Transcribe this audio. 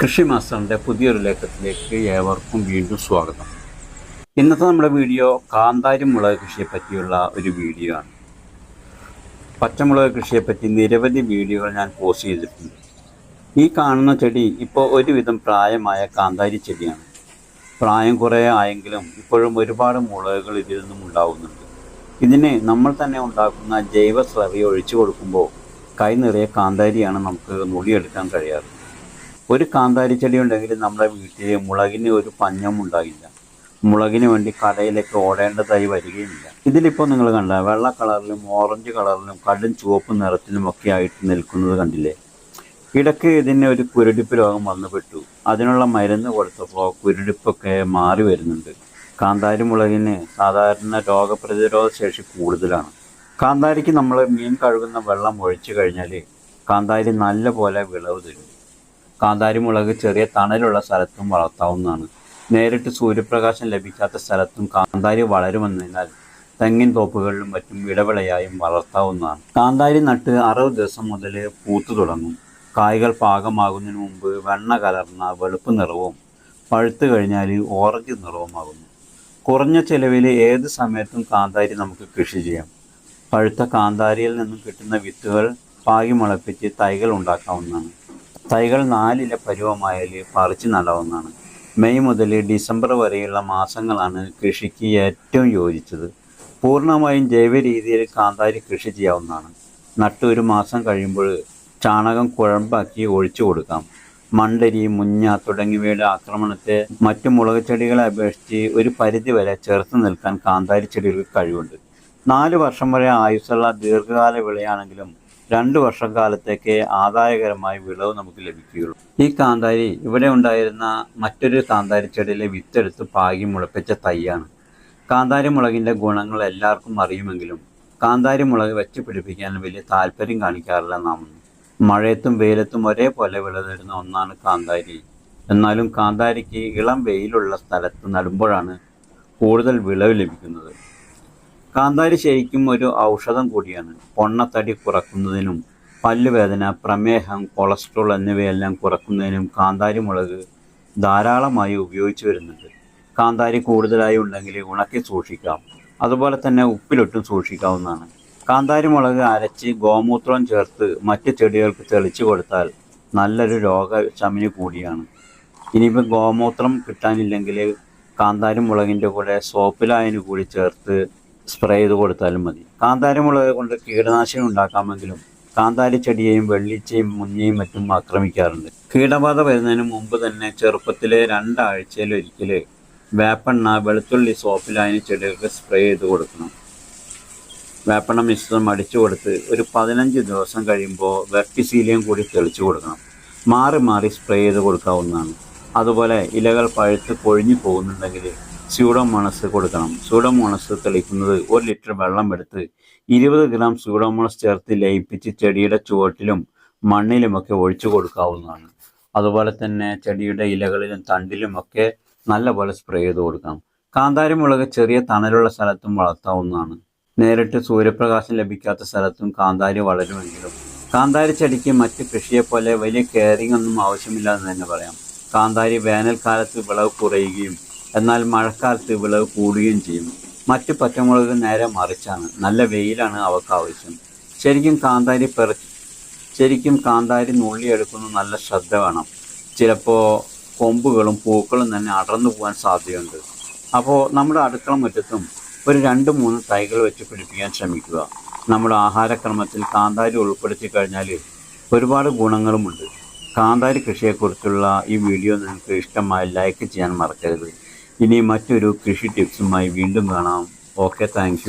കൃഷി മാസ്റ്ററിന്റെ പുതിയൊരു ലേഖത്തിലേക്ക് ഏവർക്കും വീണ്ടും സ്വാഗതം. ഇന്നത്തെ നമ്മുടെ വീഡിയോ കാന്താരി മുളക് കൃഷിയെ പറ്റിയുള്ള ഒരു വീഡിയോ ആണ്. പച്ചമുളക് കൃഷിയെപ്പറ്റി നിരവധി വീഡിയോകൾ ഞാൻ പോസ്റ്റ് ചെയ്തിട്ടുണ്ട്. ഈ കാണുന്ന ചെടി ഇപ്പോൾ ഒരുവിധം പ്രായമായ കാന്താരി ചെടിയാണ്. പ്രായം കുറേ ആയെങ്കിലും ഇപ്പോഴും ഒരുപാട് മുളകുകൾ ഇതിൽ നിന്നും ഉണ്ടാകുന്നുണ്ട് ഇതിനെ നമ്മൾ തന്നെ ഉണ്ടാക്കുന്ന ജൈവ സ്ലറി ഒഴിച്ചു കൊടുക്കുമ്പോൾ കൈ നിറയെ കാന്താരിയാണ് നമുക്ക് നുള്ളിയെടുക്കാൻ കഴിയാറ് ഒരു കാന്താരി ചെടി ഉണ്ടെങ്കിൽ നമ്മുടെ വീട്ടിൽ മുളകിന് ഒരു പഞ്ഞം ഉണ്ടാകില്ല മുളകിന് വേണ്ടി കടയിലേക്ക് ഓടേണ്ടതായി വരികയില്ല ഇതിലിപ്പോൾ നിങ്ങൾ കണ്ട വെള്ള കളറിലും ഓറഞ്ച് കളറിലും കടും ചുവപ്പ് നിറത്തിലും ഒക്കെ ആയിട്ട് നിൽക്കുന്നത് കണ്ടില്ലേ? ഇടയ്ക്ക് ഇതിന് ഒരു കുരുടിപ്പ് രോഗം വന്നുപെട്ടു. അതിനുള്ള മരുന്ന് കൊടുത്തപ്പോൾ കുരുടിപ്പൊക്കെ മാറി വരുന്നുണ്ട്. കാന്താരി മുളകിന് സാധാരണ രോഗപ്രതിരോധ ശേഷി കൂടുതലാണ്. കാന്താരിക്ക് നമ്മൾ മീൻ കഴുകുന്ന വെള്ളം ഒഴിച്ചു കഴിഞ്ഞാൽ കാന്താരി നല്ല പോലെ വിളവ് തരും. കാന്താരി മുളക് ചെറിയ തണലുള്ള സ്ഥലത്തും വളർത്താവുന്നതാണ്. നേരിട്ട് സൂര്യപ്രകാശം ലഭിക്കാത്ത സ്ഥലത്തും കാന്താരി വളരുമെന്നതിനാൽ തെങ്ങിൻ തോപ്പുകളിലും മറ്റും ഇടവിളയായും വളർത്താവുന്നതാണ്. കാന്താരി നട്ട് അറുപത് ദിവസം മുതൽ പൂത്തു തുടങ്ങും. കായ്കൾ പാകമാകുന്നതിന് മുമ്പ് വെണ്ണ കലർന്ന വെളുപ്പ് നിറവും പഴുത്തു കഴിഞ്ഞാൽ ഓറഞ്ച് നിറവുമാകുന്നു. കുറഞ്ഞ ചെലവിൽ ഏത് സമയത്തും കാന്താരി നമുക്ക് കൃഷി ചെയ്യാം. പഴുത്ത കാന്താരിയിൽ നിന്നും കിട്ടുന്ന വിത്തുകൾ പാകി മുളപ്പിച്ച് തൈകൾ ഉണ്ടാക്കാവുന്നതാണ്. തൈകൾ നാലിലെ പരുവമായാൽ പറിച്ചു നടാവുന്നതാണ്. മെയ് മുതൽ ഡിസംബർ വരെയുള്ള മാസങ്ങളാണ് കൃഷിക്ക് ഏറ്റവും യോജിച്ചത്. പൂർണമായും ജൈവ രീതിയിൽ കാന്താരി കൃഷി ചെയ്യാവുന്നതാണ്. നട്ട് ഒരു മാസം കഴിയുമ്പോൾ ചാണകം കുഴമ്പാക്കി ഒഴിച്ചു കൊടുക്കാം. മണ്ടരി മുഞ്ഞ തുടങ്ങിയവയുടെ ആക്രമണത്തെ മറ്റു മുളക് ചെടികളെ അപേക്ഷിച്ച് ഒരു പരിധി വരെ ചെറുത്ത് നിൽക്കാൻ കാന്താരി ചെടികൾക്ക് കഴിവുണ്ട്. നാല് വർഷം വരെ ആയുസ്സുള്ള ദീർഘകാല വിളയാണെങ്കിലും രണ്ട് വർഷം കാലത്തേക്ക് ആദായകരമായ വിളവ് നമുക്ക് ലഭിക്കുകയുള്ളൂ. ഈ കാന്താരി ഇവിടെ ഉണ്ടായിരുന്ന മറ്റൊരു കാന്താരി ചെടിയിലെ വിത്തെടുത്ത് പാകി മുളപ്പിച്ച തൈയാണ്. കാന്താരി മുളകിന്റെ ഗുണങ്ങൾ എല്ലാവർക്കും അറിയുമെങ്കിലും കാന്താരി മുളക് വെച്ച് പിടിപ്പിക്കാൻ വലിയ താല്പര്യം കാണിക്കാറില്ല നാം. മഴയത്തും വെയിലത്തും ഒരേപോലെ വിളതരുന്ന ഒന്നാണ് കാന്താരി. എന്നാലും കാന്താരിക്ക് ഇളം വെയിലുള്ള സ്ഥലത്ത് നടുമ്പോഴാണ് കൂടുതൽ വിളവ് ലഭിക്കുന്നത്. കാന്താരി ശരിക്കും ഒരു ഔഷധം കൂടിയാണ്. പൊണ്ണത്തടി കുറക്കുന്നതിനും പല്ലുവേദന പ്രമേഹം കൊളസ്ട്രോൾ എന്നിവയെല്ലാം കുറക്കുന്നതിനും കാന്താരി മുളക് ധാരാളമായി ഉപയോഗിച്ചു വരുന്നുണ്ട്. കാന്താരി കൂടുതലായി ഉണ്ടെങ്കിൽ ഉണക്കി സൂക്ഷിക്കാം. അതുപോലെ തന്നെ ഉപ്പിലിട്ടും സൂക്ഷിക്കാവുന്നതാണ്. കാന്താരി മുളക് അരച്ച് ഗോമൂത്രം ചേർത്ത് മറ്റ് ചെടികൾക്ക് തെളിച്ചു കൊടുത്താൽ നല്ലൊരു രോഗശമനി കൂടിയാണ്. ഇനിയിപ്പോൾ ഗോമൂത്രം കിട്ടാനില്ലെങ്കിൽ കാന്താരി മുളകിന്റെ കൂടെ സോപ്പിലായനു കൂടി ചേർത്ത് സ്പ്രേ ചെയ്ത് കൊടുത്താലും മതി. കാന്താരി മുളക് കൊണ്ട് കീടനാശിനി ഉണ്ടാക്കാമെങ്കിലും കാന്താരി ചെടിയെയും വെള്ളിച്ചയും മുഞ്ഞയും മറ്റും ആക്രമിക്കാറുണ്ട്. കീടബാധ വരുന്നതിന് മുമ്പ് തന്നെ ചെറുപ്പത്തിലെ രണ്ടാഴ്ചയിൽ ഒരിക്കൽ വേപ്പെണ്ണ വെളുത്തുള്ളി സോപ്പിൽ അതിന് ചെടികൾക്ക് സ്പ്രേ ചെയ്ത് കൊടുക്കണം. വേപ്പെണ്ണ മിശ്രിതം അടിച്ചു കൊടുത്ത് ഒരു പതിനഞ്ച് ദിവസം കഴിയുമ്പോൾ വെർട്ടിസീലിയം കൂടി തെളിച്ചു കൊടുക്കണം. മാറി മാറി സ്പ്രേ ചെയ്ത് കൊടുക്കാവുന്നതാണ്. അതുപോലെ ഇലകൾ പഴുത്ത് കൊഴിഞ്ഞു പോകുന്നുണ്ടെങ്കിൽ സ്യൂഡോമോണസ് കൊടുക്കണം. സ്യൂഡോമോണസ് തെളിക്കുന്നത് ഒരു ലിറ്റർ വെള്ളം എടുത്ത് ഇരുപത് ഗ്രാം സ്യൂഡോമോണസ് ചേർത്ത് ലയിപ്പിച്ച് ചെടിയുടെ ചുവട്ടിലും മണ്ണിലുമൊക്കെ ഒഴിച്ചു കൊടുക്കാവുന്നതാണ്. അതുപോലെ തന്നെ ചെടിയുടെ ഇലകളിലും തണ്ടിലുമൊക്കെ നല്ലപോലെ സ്പ്രേ ചെയ്ത് കൊടുക്കാം കാന്താരി മുളക് ചെറിയ തണലുള്ള സ്ഥലത്തും വളർത്താവുന്നതാണ്. നേരിട്ട് സൂര്യപ്രകാശം ലഭിക്കാത്ത സ്ഥലത്തും കാന്താരി വളരുമെങ്കിലും കാന്താരി ചെടിക്ക് മറ്റ് കൃഷിയെപ്പോലെ വലിയ കെയറിംഗ് ഒന്നും ആവശ്യമില്ലെന്ന് തന്നെ പറയാം. കാന്താരി വേനൽക്കാലത്ത് വിളവ് കുറയുകയും എന്നാൽ മഴക്കാലത്ത് വിളവ് കൂടുകയും ചെയ്യും. മറ്റ് പച്ചമുളക് നേരെ മറിച്ചാണ്. നല്ല വെയിലാണ് അവക്ക് ആവശ്യം. ശരിക്കും കാന്താരി പെറ ശരിക്കും കാന്താരി നുള്ളിയെടുക്കുന്ന നല്ല ശ്രദ്ധ വേണം. ചിലപ്പോൾ കൊമ്പുകളും പൂക്കളും തന്നെ അടർന്നു പോകാൻ സാധ്യതയുണ്ട്. അപ്പോൾ നമ്മുടെ അടുക്കള മുറ്റത്തും ഒരു രണ്ട് മൂന്ന് തൈകൾ വെച്ച് പിടിപ്പിക്കാൻ ശ്രമിക്കുക. നമ്മുടെ ആഹാരക്രമത്തിൽ കാന്താരി ഉൾപ്പെടുത്തി കഴിഞ്ഞാൽ ഒരുപാട് ഗുണങ്ങളുമുണ്ട്. കാന്താരി കൃഷിയെക്കുറിച്ചുള്ള ഈ വീഡിയോ നിങ്ങൾക്ക് ഇഷ്ടമായി ലൈക്ക് ചെയ്യാൻ മറക്കരുത്. ഇനി മറ്റൊരു കൃഷി ടിപ്സുമായി വീണ്ടും കാണാം. Okay thank